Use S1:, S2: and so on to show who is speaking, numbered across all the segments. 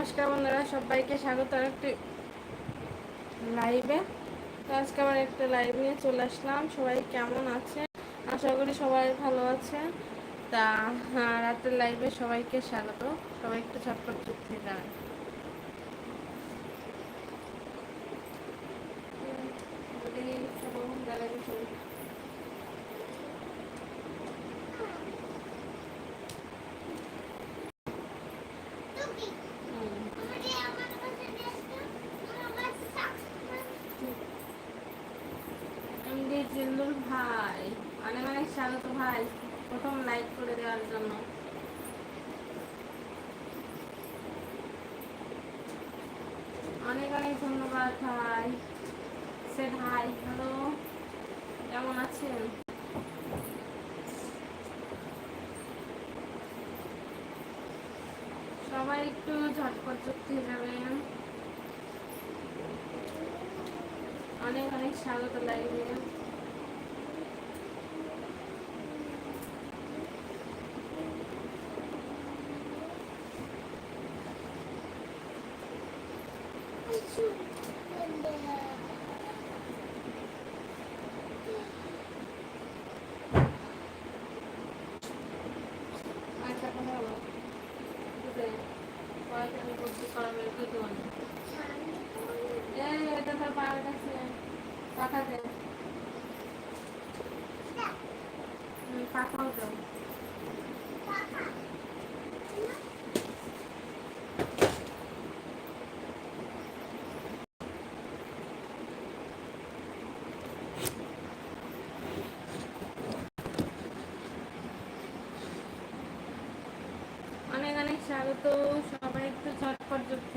S1: নমস্কার বন্ধুরা, সবাইকে স্বাগত আর একটি লাইভে তো আজকে আবার একটা লাইভ নিয়ে চলে আসলাম। সবাই কেমন আছে আশা করি সবাই ভালো আছে তা রাতের লাইভে সবাইকে স্বাগত। সবাই একটু ছটপট চুক্তি জানায় জিল্লুর ভাই অনেক অনেক স্বাগত ভাই, প্রথম লাইক করে দেওয়ার জন্য। অনেক অনেক ধন্যবাদ ভাই। সে ভাই হ্যালো কেমন আছেন? সবাই একটু ঝটপট চুক্তি যাবেন অনেক অনেক স্বাগত লাগবে। অনেক অনেক স্বাগত। সবাই একটু ঝটপট যুক্ত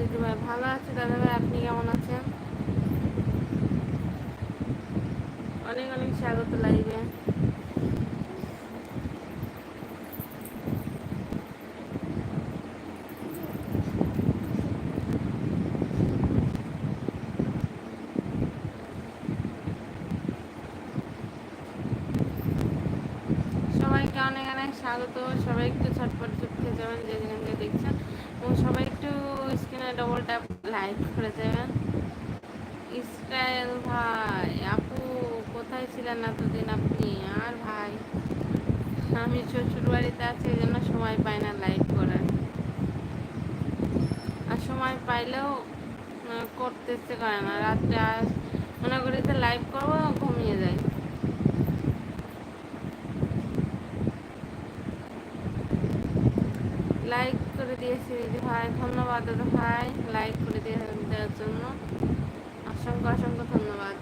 S1: দিদি ভাই ভালো আছে? দাদা ভাই, আপনি কেমন আছেন? অনেক অনেক স্বাগত লাইভে সবাইকে অনেক অনেক স্বাগত। সবাই একটু ছটপট চুপকে যাবেন যে যেখানে দেখছেন। এবং সবাই ডবল ট্যাপ লাইক করে দেবেন। ইসরায়েল ভাই, আপু, কোথায় ছিলেন এতদিন আপনি? আর ভাই, আমি শ্বশুর বাড়িতে আছি, এই জন্য সময় পাই না লাইক করার। আর সময় পাইলেও করতে ইচ্ছে করে না? রাত্রে আর মনে করি লাইভ করব ঘুমিয়ে যায় লাইক করে দিয়েছি দিদি ভাই ধন্যবাদ ভাই লাইক করে দিয়ে দেওয়ার জন্য। অসংখ্য অসংখ্য ধন্যবাদ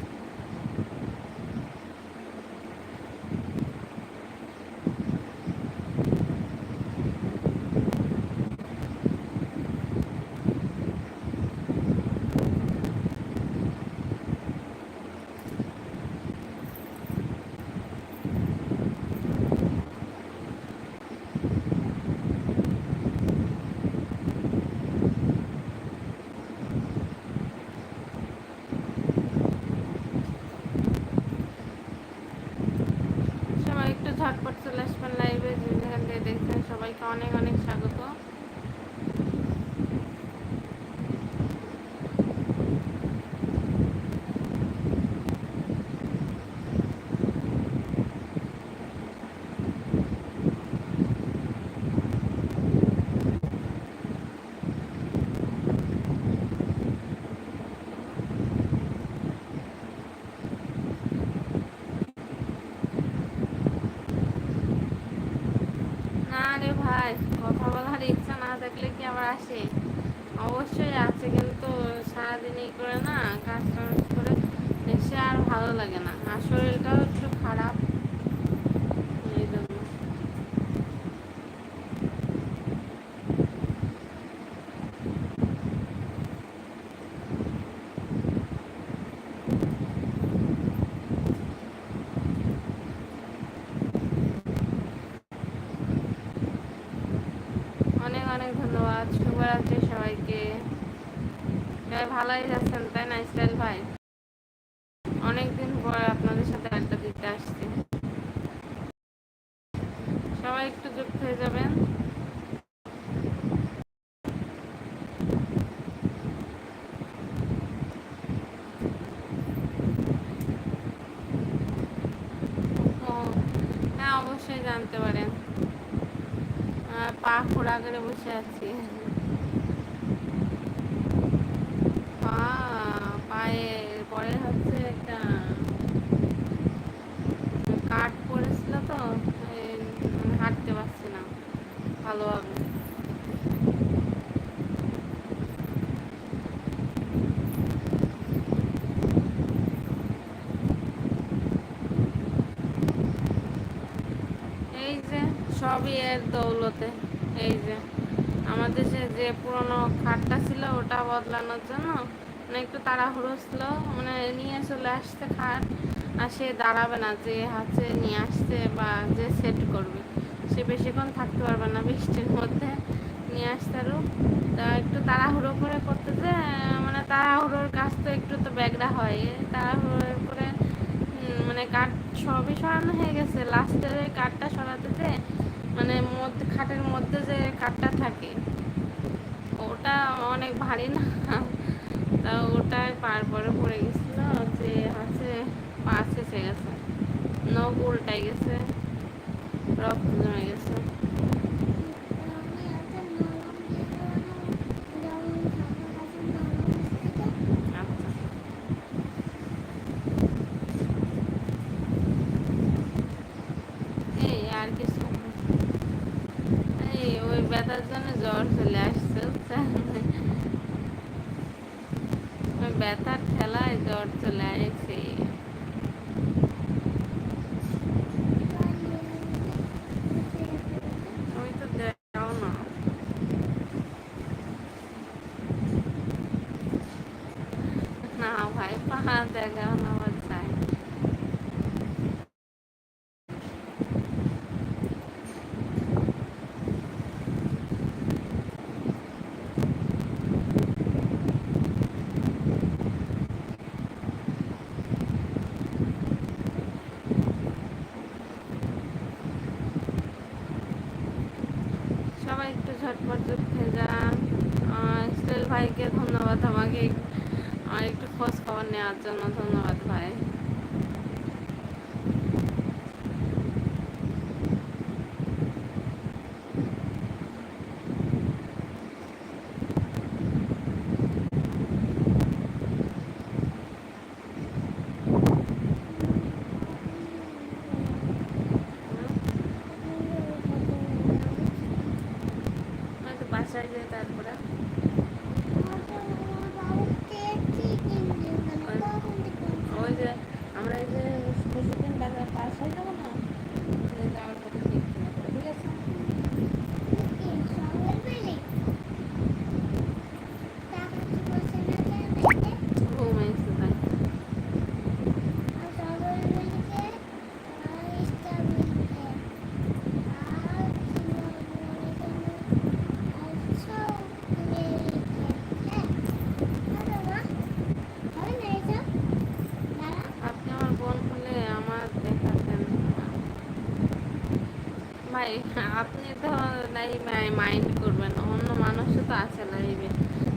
S1: ঝটপট চলে আসবেন লাইভে যেখান থেকে দেখছেন সবাইকে অনেক অনেক স্বাগত থাকলে কি আবার আসে। অবশ্যই আছে, কিন্তু সারাদিন করে না কাজ করে এসে আর ভালো লাগে না। আর শরীরটাও একটু খারাপ এই জন্য শুভরাত্রি সবাইকে সবাই ভালোই যাচ্ছেন তাই না, ইসরায়েল ভাই? অনেকদিন পর আপনাদের সাথে আড্ডা দিতে আসছি। সবাই একটু যুক্ত হয়ে যাবেন। হ্যাঁ অবশ্যই জানতে পারেন। পা খোড়া করে বসে আছি। ভালোভাবে। এই যে সবই এর দৌলতে, এই যে। আমাদের যে পুরনো খাটটা ছিল, ওটা বদলানোর জন্য মানে একটু তাড়াহুড়ো ছিল। মানে নিয়ে চলে আসতে খাট, আর সে দাঁড়াবে না, যে হাতে নিয়ে আসতে বা যে সেট করবে। সে বেশিক্ষণ থাকতে পারবে না বৃষ্টির মধ্যে নিয়ে আসতারও তা একটু তাড়াহুড়ো করে করতে যে মানে তাড়াহুড়োর কাজ তো একটু তো ব্যাগরা হয়। তাড়াহুড়ো করে মানে কাঠ সবই সরানো হয়ে গেছে। লাস্টের ওই কাঠটা সরাতে যে মানে মধ্যে, খাটের মধ্যে যে কাঠটা থাকে, ওটা অনেক ভারী না? তা ওটাই পার পরে পড়ে গেছিল যে হচ্ছে পা ছেঁচে গেছে। নখ উল্টাই গেছে, রক্ত জমে গেছে। ব্যথার ঠেলায় জ্বর চলে আসে না। ভাই পাহা দেখাও না। ঝটপট যান। ইসরায়েল ভাইকে ধন্যবাদ আমাকে। আর একটু খোঁজ খবর নেওয়ার জন্য ধন্যবাদ ভাই হয়তো বাসায় যেয়ে তারপরে ওই যে আমরা এই যে পশুদিন বাজার পাশ হয়ে যাব না ওই যাওয়ার পথে কেক কিনে দেবো, ঠিক আছে ঘুমাইছে তাই আপনি আমার বোন হলে আমার দেখাতেন ভাই, আপনি তো লাইভে মাইন্ড করবেন, অন্য মানুষও তো আছে লাইভে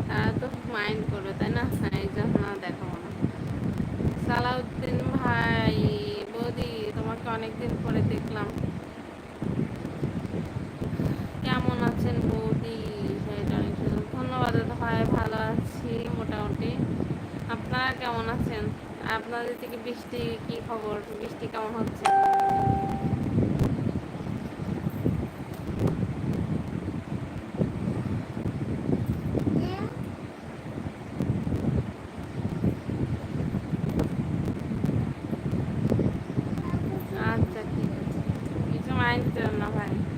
S1: তারা তো মাইন্ড করবে, তাই না? এই জন্য না। সালাউদ্দিন ভাই, বৌদি, তোমাকে অনেকদিন পরে দেখলাম। কেমন আছেন বৌদি? অনেক ধন্যবাদ ভাই, ভালো আছি মোটামুটি। আপনারা কেমন আছেন? আপনাদের থেকে বৃষ্টি কি খবর? বৃষ্টি কেমন হচ্ছে? I 对麻烦。